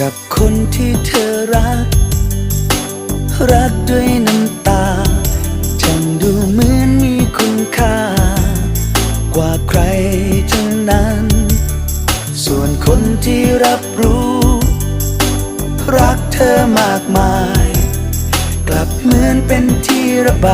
กับคนที่เธอรัก รักด้วยน้ำตาทำดูเหมือนมีคุณค่า กว่าใครทั้งนั้น ส่วนคนที่รับรู้ รักเธอมากมาย กลับเหมือนเป็นที่ระบาย